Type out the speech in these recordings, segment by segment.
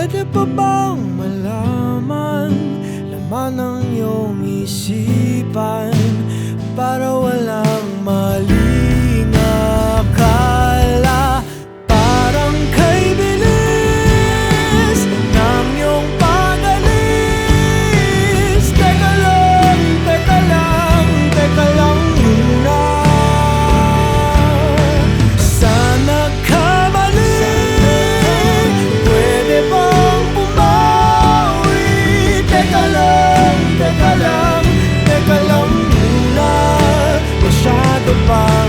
Pwede pa bang malaman Laman ng iyong isipan Para walang mali? far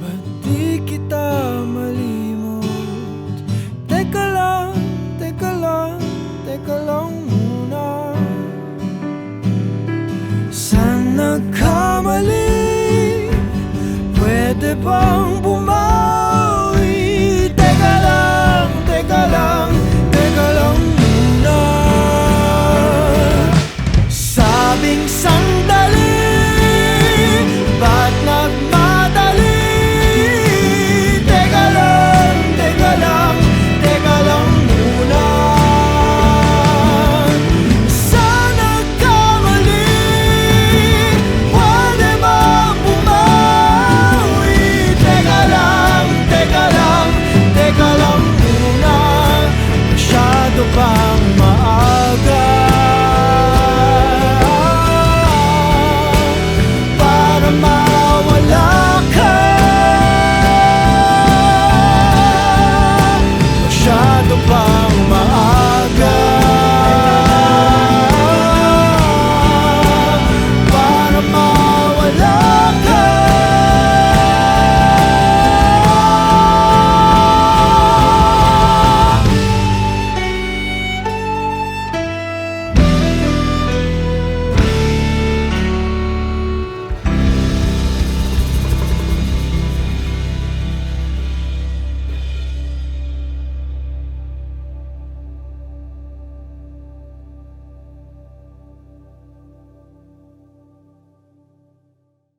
Ba't di kita malimot? Teka lang, teka muna Saan nagkamali? Pwede bang bumalik?